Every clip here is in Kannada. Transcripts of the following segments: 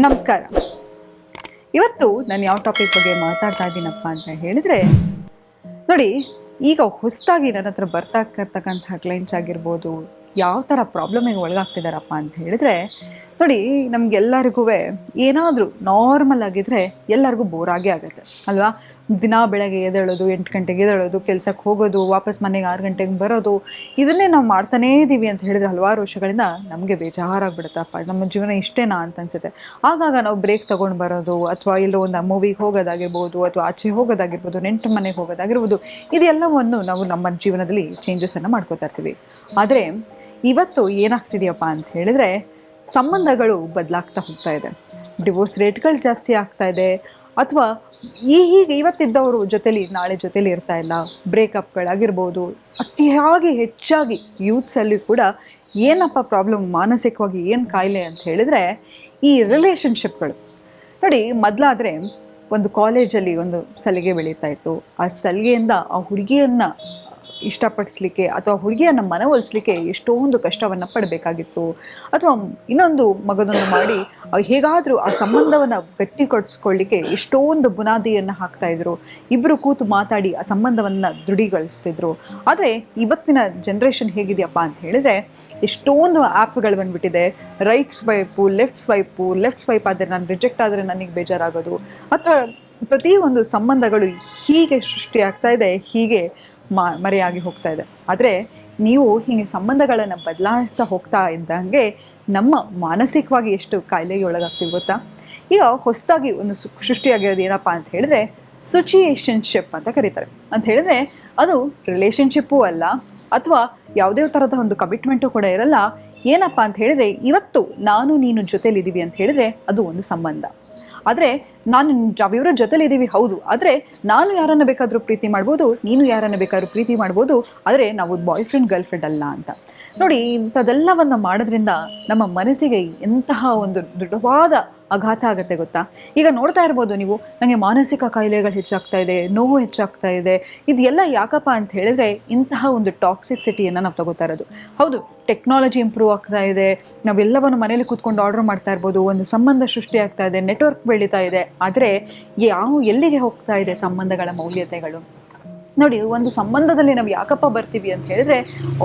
ನಮಸ್ಕಾರ. ಇವತ್ತು ನಾನು ಯಾವ ಟಾಪಿಕ್ ಬಗ್ಗೆ ಮಾತಾಡ್ತಾ ಇದ್ದೀನಪ್ಪ ಅಂತ ಹೇಳಿದ್ರೆ, ನೋಡಿ, ಈಗ ಹೊಸದಾಗಿ ನನ್ನ ಹತ್ರ ಬರ್ತಾ ಇರ್ತಕ್ಕಂಥ ಕ್ಲೈಂಟ್ಸ್ ಆಗಿರ್ಬೋದು, ಯಾವ ಥರ ಪ್ರಾಬ್ಲಮಿಗೆ ಒಳಗಾಗ್ತಿದ್ದಾರಪ್ಪ ಅಂತ ಹೇಳಿದರೆ ನೋಡಿ, ನಮಗೆಲ್ಲರಿಗೂ ಏನಾದರೂ ನಾರ್ಮಲ್ ಆಗಿದ್ರೆ ಎಲ್ಲರಿಗೂ ಆಗೇ ಆಗುತ್ತೆ, ಅಲ್ವಾ? ದಿನ ಬೆಳಗ್ಗೆ ಎದ್ದೇಳೋದು, ಎಂಟು ಗಂಟೆಗೆ ಎದ್ದೇಳೋದು, ಕೆಲಸಕ್ಕೆ ಹೋಗೋದು, ವಾಪಸ್ ಮನೆಗೆ ಆರು ಗಂಟೆಗೆ ಬರೋದು, ಇದನ್ನೇ ನಾವು ಮಾಡ್ತಾನೇ ಇದ್ದೀವಿ ಅಂತ ಹೇಳಿದ್ರೆ ಹಲವಾರು ವರ್ಷಗಳಿಂದ ನಮಗೆ ಬೇಜಾರಾಗ್ಬಿಡುತ್ತಪ್ಪ ನಮ್ಮ ಜೀವನ ಇಷ್ಟೇನಾ ಅಂತ ಅನ್ಸುತ್ತೆ. ಆಗಾಗ ನಾವು ಬ್ರೇಕ್ ತೊಗೊಂಡು ಬರೋದು, ಅಥವಾ ಎಲ್ಲೋ ಒಂದು ಮೂವಿಗೆ ಹೋಗೋದಾಗಿರ್ಬೋದು, ಅಥವಾ ಆಚೆ ಹೋಗೋದಾಗಿರ್ಬೋದು, ನೆಂಟು ಮನೆಗೆ ಹೋಗೋದಾಗಿರ್ಬೋದು, ಇದೆಲ್ಲವನ್ನು ನಾವು ನಮ್ಮ ಜೀವನದಲ್ಲಿ ಚೇಂಜಸನ್ನು ಮಾಡ್ಕೋತಾ ಇರ್ತೀವಿ. ಆದರೆ, ಇವತ್ತು ಏನಾಗ್ತಿದೆಯಪ್ಪ ಅಂತ ಹೇಳಿದರೆ ಸಂಬಂಧಗಳು ಬದಲಾಗ್ತಾ ಹೋಗ್ತಾ ಇದೆ. ಡಿವೋರ್ಸ್ ರೇಟ್ಗಳು ಜಾಸ್ತಿ ಆಗ್ತಾ ಇದೆ. ಅಥವಾ ಈ ಹೀಗೆ ಇವತ್ತಿದ್ದವರು ಜೊತೇಲಿ, ನಾಳೆ ಜೊತೇಲಿ ಇರ್ತಾ ಇಲ್ಲ. ಬ್ರೇಕಪ್ಗಳಾಗಿರ್ಬೋದು ಅತಿಯಾಗಿ ಹೆಚ್ಚಾಗಿ ಯೂತ್ಸಲ್ಲಿ ಕೂಡ ಏನಪ್ಪ ಪ್ರಾಬ್ಲಮ್ ಮಾನಸಿಕವಾಗಿ ಏನು ಕಾಯಿಲೆ ಅಂತ ಹೇಳಿದರೆ ಈ ರಿಲೇಷನ್ಶಿಪ್ಗಳು ನೋಡಿ, ಮೊದಲಾದರೆ ಒಂದು ಕಾಲೇಜಲ್ಲಿ ಒಂದು ಸಲಿಗೆ ಬೆಳೀತಾ ಇತ್ತು. ಆ ಸಲಿಗೆಯಿಂದ ಆ ಹುಡುಗಿಯನ್ನು ಇಷ್ಟಪಡಿಸ್ಲಿಕ್ಕೆ ಅಥವಾ ಹುಡುಗಿಯನ್ನು ಮನವೊಲಿಸ್ಲಿಕ್ಕೆ ಎಷ್ಟೊಂದು ಕಷ್ಟವನ್ನು ಪಡಬೇಕಾಗಿತ್ತು. ಅಥವಾ ಇನ್ನೊಂದು ಮಗದನ್ನು ಮಾಡಿ ಹೇಗಾದರೂ ಆ ಸಂಬಂಧವನ್ನು ಗಟ್ಟಿಗೊಳಿಸ್ಕೊಳ್ಳಿಕ್ಕೆ ಎಷ್ಟೊಂದು ಬುನಾದಿಯನ್ನು ಹಾಕ್ತಾಯಿದ್ರು ಇಬ್ಬರು ಕೂತು ಮಾತಾಡಿ ಆ ಸಂಬಂಧವನ್ನು ದೃಢೀಕರಿಸ್ತಿದ್ರು. ಆದರೆ ಇವತ್ತಿನ ಜನ್ರೇಷನ್ ಹೇಗಿದೆಯಪ್ಪ ಅಂತ ಹೇಳಿದರೆ ಎಷ್ಟೊಂದು ಆ್ಯಪ್ಗಳು ಬಂದ್ಬಿಟ್ಟಿದೆ. Right swipe left swipe left swipe ಆದರೆ ನಾನು ರಿಜೆಕ್ಟ್ ಆದರೆ ನನಗೆ ಬೇಜಾರಾಗೋದು. ಅಥವಾ ಪ್ರತಿಯೊಂದು ಸಂಬಂಧಗಳು ಹೀಗೆ ಸೃಷ್ಟಿಯಾಗ್ತಾ ಇದೆ, ಹೀಗೆ ಮಾ, ಮರೆಯಾಗಿ ಹೋಗ್ತಾ ಇದೆ. ಆದರೆ ನೀವು ಹೀಗೆ ಸಂಬಂಧಗಳನ್ನು ಬದಲಾಯಿಸ್ತಾ ಹೋಗ್ತಾ ಇದ್ದಂಗೆ ನಮ್ಮ ಮಾನಸಿಕವಾಗಿ ಎಷ್ಟು ಕಾಯಿಲೆಗೆ ಒಳಗಾಗ್ತೀವಿ ಗೊತ್ತಾ? ಈಗ ಹೊಸದಾಗಿ ಒಂದು ಸು, ಸೃಷ್ಟಿಯಾಗಿರೋದು ಏನಪ್ಪ ಅಂತ ಹೇಳಿದ್ರೆ ಸುಚುಯೇಷನ್ಶಿಪ್ ಅಂತ ಕರೀತಾರೆ. ಅಂತ ಹೇಳಿದ್ರೆ ಅದು ರಿಲೇಷನ್ಶಿಪ್ಪು ಅಲ್ಲ, ಅಥವಾ ಯಾವುದೇ ಥರದ ಒಂದು ಕಮಿಟ್ಮೆಂಟು ಕೂಡ ಇರಲ್ಲ. ಏನಪ್ಪ ಅಂತ ಹೇಳಿದ್ರೆ ಇವತ್ತು ನಾನು ನೀನು ಜೊತೇಲಿದ್ದೀವಿ ಅಂತ ಹೇಳಿದ್ರೆ ಅದು ಒಂದು ಸಂಬಂಧ. ಆದರೆ ನಾನು ಇವರ ಜೊತೆಲಿ ಇದ್ದೀವಿ ಹೌದು. ಆದರೆ ನಾನು ಯಾರನ್ನು ಬೇಕಾದರೂ ಪ್ರೀತಿ ಮಾಡ್ಬೋದು, ನೀನು ಯಾರನ್ನು ಬೇಕಾದ್ರೂ ಪ್ರೀತಿ ಮಾಡ್ಬೋದು, ಆದರೆ ನಾವು ಬಾಯ್ ಫ್ರೆಂಡ್ ಗರ್ಲ್ ಫ್ರೆಂಡ್ ಅಲ್ಲ ಅಂತ. ನೋಡಿ ಇಂಥದ್ದೆಲ್ಲವನ್ನು ಮಾಡೋದ್ರಿಂದ ನಮ್ಮ ಮನಸ್ಸಿಗೆ ಎಂತಹ ಒಂದು ದೃಢವಾದ ಆಘಾತ ಆಗುತ್ತೆ ಗೊತ್ತಾ? ಈಗ ನೋಡ್ತಾ ಇರ್ಬೋದು ನೀವು ನನಗೆ ಮಾನಸಿಕ ಕಾಯಿಲೆಗಳು ಹೆಚ್ಚಾಗ್ತಾ ಇದೆ, ನೋವು ಹೆಚ್ಚಾಗ್ತಾ ಇದೆ, ಇದೆಲ್ಲ ಯಾಕಪ್ಪ ಅಂತ ಹೇಳಿದ್ರೆ ಇಂತಹ ಒಂದು ಟಾಕ್ಸಿಕ್ ಸಿಟಿಯನ್ನು ನಾವು ತಗೋತಾ ಇರೋದು. ಹೌದು ಟೆಕ್ನಾಲಜಿ ಇಂಪ್ರೂವ್ ಆಗ್ತಾ ಇದೆ, ನಾವೆಲ್ಲವನ್ನು ಮನೇಲಿ ಕೂತ್ಕೊಂಡು ಆರ್ಡರ್ ಮಾಡ್ತಾ ಇರ್ಬೋದು, ಒಂದು ಸಂಬಂಧ ಸೃಷ್ಟಿ ಆಗ್ತಾ ಇದೆ ನೆಟ್ವರ್ಕ್ ಬೆಳೀತಾ ಇದೆ, ಆದರೆ ಯಾವ, ಎಲ್ಲಿಗೆ ಹೋಗ್ತಾ ಇದೆ ಸಂಬಂಧಗಳ ಮೌಲ್ಯತೆಗಳು? ನೋಡಿ, ಒಂದು ಸಂಬಂಧದಲ್ಲಿ ನಾವು ಯಾಕಪ್ಪ ಬರ್ತೀವಿ ಅಂತ ಹೇಳಿದ್ರೆ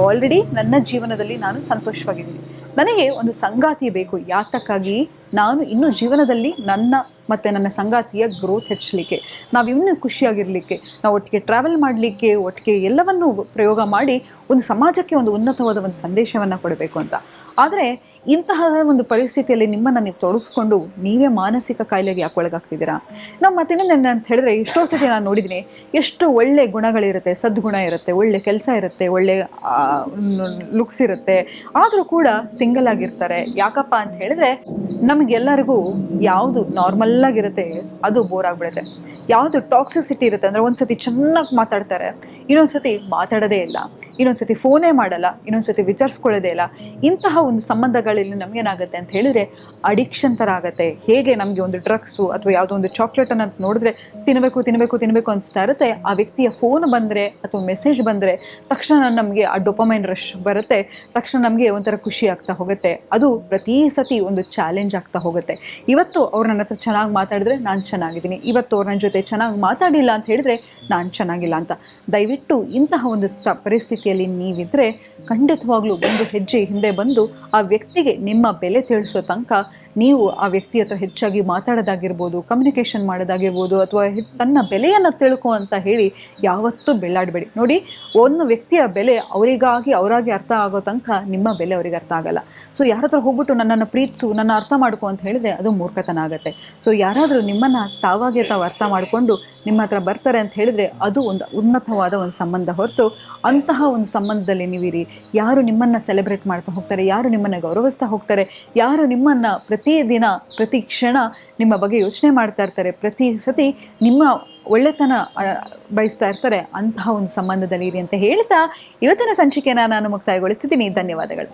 ಆಲ್ರೆಡಿ ನನ್ನ ಜೀವನದಲ್ಲಿ ನಾನು ಸಂತೋಷವಾಗಿದ್ದೀನಿ. ನನಗೆ ಒಂದು ಸಂಗಾತಿ ಬೇಕು. ಯಾತಕ್ಕಾಗಿ? ನಾನು ಇನ್ನೂ ಜೀವನದಲ್ಲಿ ನನ್ನ ಮತ್ತು ನನ್ನ ಸಂಗಾತಿಯ ಗ್ರೋತ್ ಹೆಚ್ಚಲಿಕ್ಕೆ, ನಾವು ಇನ್ನೂ ಖುಷಿಯಾಗಿರಲಿಕ್ಕೆ, ನಾವು ಒಟ್ಟಿಗೆ ಟ್ರಾವೆಲ್ ಮಾಡಲಿಕ್ಕೆ, ಒಟ್ಟಿಗೆ ಎಲ್ಲವನ್ನೂ ಪ್ರಯೋಗ ಮಾಡಿ ಒಂದು ಸಮಾಜಕ್ಕೆ ಒಂದು ಉನ್ನತವಾದ ಒಂದು ಸಂದೇಶವನ್ನು ಕೊಡಬೇಕು ಅಂತ. ಆದರೆ ಇಂತಹ ಒಂದು ಪರಿಸ್ಥಿತಿಯಲ್ಲಿ ನಿಮ್ಮನ್ನು ನೀವು ತೊಡಗಿಸ್ಕೊಂಡು ನೀವೇ ಮಾನಸಿಕ ಕಾಯಿಲೆಗೆ ಯಾಕೆ ಒಳಗಾಗ್ತಿದ್ದೀರಾ? ನಾವು ಮತ್ತಿನ್ನೊಂದು ಅಂತ ಹೇಳಿದ್ರೆ, ಎಷ್ಟೋ ಸತಿ ನಾನು ನೋಡಿದ್ದೀನಿ, ಎಷ್ಟು ಒಳ್ಳೆ ಗುಣಗಳಿರುತ್ತೆ, ಸದ್ಗುಣ ಇರುತ್ತೆ, ಒಳ್ಳೆ ಕೆಲಸ ಇರುತ್ತೆ, ಒಳ್ಳೆ ಲುಕ್ಸ್ ಇರುತ್ತೆ, ಆದರೂ ಕೂಡ ಸಿಂಗಲ್ ಆಗಿರ್ತಾರೆ. ಯಾಕಪ್ಪ ಅಂತ ಹೇಳಿದ್ರೆ, ನಮಗೆಲ್ಲರಿಗೂ ಯಾವುದು ನಾರ್ಮಲ್ ಆಗಿರುತ್ತೆ, ಅದು ಬೋರ್ ಆಗಿಬಿಡುತ್ತೆ. ಯಾವುದು ಟಾಕ್ಸಿಸಿಟಿ ಇರುತ್ತೆ, ಅಂದರೆ ಒಂದು ಸತಿ ಚೆನ್ನಾಗಿ ಮಾತಾಡ್ತಾರೆ ಇನ್ನೊಂದು ಸತಿ ಮಾತಾಡೋದೇ ಇಲ್ಲ. ಇನ್ನೊಂದು ಸತಿ ಫೋನೇ ಮಾಡಲ್ಲ ಇನ್ನೊಂದು ಸತಿ ವಿಚಾರಿಸ್ಕೊಳ್ಳೋದೇ ಇಲ್ಲ. ಇಂತಹ ಒಂದು ಸಂಬಂಧಗಳಲ್ಲಿ ನಮಗೇನಾಗುತ್ತೆ ಅಂತ ಹೇಳಿದ್ರೆ ಅಡಿಕ್ಷನ್ ಥರ ಆಗುತ್ತೆ. ಹೇಗೆ ನಮಗೆ ಒಂದು ಡ್ರಗ್ಸು ಅಥವಾ ಯಾವುದೋ ಒಂದು ಚಾಕ್ಲೇಟನ್ನು ನೋಡಿದ್ರೆ ತಿನ್ನಬೇಕು ತಿನ್ನಬೇಕು ತಿನ್ನಬೇಕು ಅನಿಸ್ತಾ ಇರುತ್ತೆ. ಆ ವ್ಯಕ್ತಿಯ ಫೋನ್ ಬಂದರೆ ಅಥವಾ ಮೆಸೇಜ್ ಬಂದರೆ ತಕ್ಷಣ ನಮಗೆ ಆ ಡೊಪಮೈನ್ ರಶ್ ಬರುತ್ತೆ. ತಕ್ಷಣ ನಮಗೆ ಒಂಥರ ಖುಷಿ ಆಗ್ತಾ ಹೋಗುತ್ತೆ. ಅದು ಪ್ರತಿ ಸತಿ ಒಂದು ಚಾಲೆಂಜ್ ಆಗ್ತಾ ಹೋಗುತ್ತೆ. ಇವತ್ತು ಅವ್ರು ನನ್ನ ಹತ್ರ ಚೆನ್ನಾಗಿ ಮಾತಾಡಿದ್ರೆ ನಾನು ಚೆನ್ನಾಗಿದ್ದೀನಿ. ಇವತ್ತು ಅವ್ರು ನನ್ನ ಜೊತೆ ಚೆನ್ನಾಗಿ ಮಾತಾಡಿಲ್ಲ ಅಂತ ಹೇಳಿದ್ರೆ ನಾನು ಚೆನ್ನಾಗಿಲ್ಲ ಅಂತ. ದಯವಿಟ್ಟು ಇಂತಹ ಒಂದು ಸ ಪರಿಸ್ಥಿತಿಯಲ್ಲಿ ನೀವಿದ್ದರೆ ಖಂಡಿತವಾಗ್ಲೂ ಒಂದು ಹೆಜ್ಜೆ ಹಿಂದೆ ಬಂದು ಆ ವ್ಯಕ್ತಿಗೆ ನಿಮ್ಮ ಬೆಲೆ ತಿಳಿಸೋ ತನಕ ನೀವು ಆ ವ್ಯಕ್ತಿ ಹತ್ರ ಹೆಚ್ಚಾಗಿ ಮಾತಾಡೋದಾಗಿರ್ಬೋದು ಕಮ್ಯುನಿಕೇಷನ್ ಮಾಡೋದಾಗಿರ್ಬೋದು ಅಥವಾ ತನ್ನ ಬೆಲೆಯನ್ನು ತಿಳ್ಕೊ ಅಂತ ಹೇಳಿ ಯಾವತ್ತೂ ಬೆಳ್ಳಾಡಬೇಡಿ. ನೋಡಿ, ಒಂದು ವ್ಯಕ್ತಿಯ ಬೆಲೆ ಅವರಿಗಾಗಿ ಅವರಾಗಿ ಅರ್ಥ ಆಗೋ ತನಕ ನಿಮ್ಮ ಬೆಲೆ ಅವರಿಗೆ ಅರ್ಥ ಆಗಲ್ಲ. ಸೊ ಯಾರ ಹತ್ರ ಹೋಗ್ಬಿಟ್ಟು ನನ್ನನ್ನು ಪ್ರೀತಿಸು, ನನ್ನ ಅರ್ಥ ಮಾಡ್ಕೊ ಅಂತ ಹೇಳಿದ್ರೆ ಅದು ಮೂರ್ಖತನ ಆಗುತ್ತೆ. ಸೊ ಯಾರಾದರೂ ನಿಮ್ಮನ್ನು ತಾವಾಗೆ ತಾವು ಅರ್ಥ ಮಾಡಿಕೊಂಡು ನಿಮ್ಮ ಹತ್ರ ಬರ್ತಾರೆ ಅಂತ ಹೇಳಿದ್ರೆ ಅದು ಒಂದು ಉನ್ನತವಾದ ಒಂದು ಸಂಬಂಧ ಹೊರತು ಅಂತಹ ಒಂದು ಸಂಬಂಧದಲ್ಲಿ ನೀವಿರಿ. ಯಾರು ನಿಮ್ಮನ್ನು ಸೆಲೆಬ್ರೇಟ್ ಮಾಡ್ತಾ ಹೋಗ್ತಾರೆ, ಯಾರು ನಿಮ್ಮನ್ನು ಗೌರವಿಸ್ತಾ ಹೋಗ್ತಾರೆ, ಯಾರು ನಿಮ್ಮನ್ನು ಪ್ರತಿದಿನ ಪ್ರತಿ ಕ್ಷಣ ನಿಮ್ಮ ಬಗ್ಗೆ ಯೋಚನೆ ಮಾಡ್ತಾ ಇರ್ತಾರೆ, ಪ್ರತಿ ಸತಿ ನಿಮ್ಮ ಒಳ್ಳೆತನ ಬಯಸ್ತಾ ಇರ್ತಾರೆ, ಅಂತಹ ಒಂದು ಸಂಬಂಧದಲ್ಲಿ ಇರಿ ಅಂತ ಹೇಳ್ತಾ ಇವತ್ತಿನ ಸಂಚಿಕೆನ ನಾನು ಮುಕ್ತಾಯಗೊಳಿಸ್ತಿದ್ದೀನಿ. ಧನ್ಯವಾದಗಳು.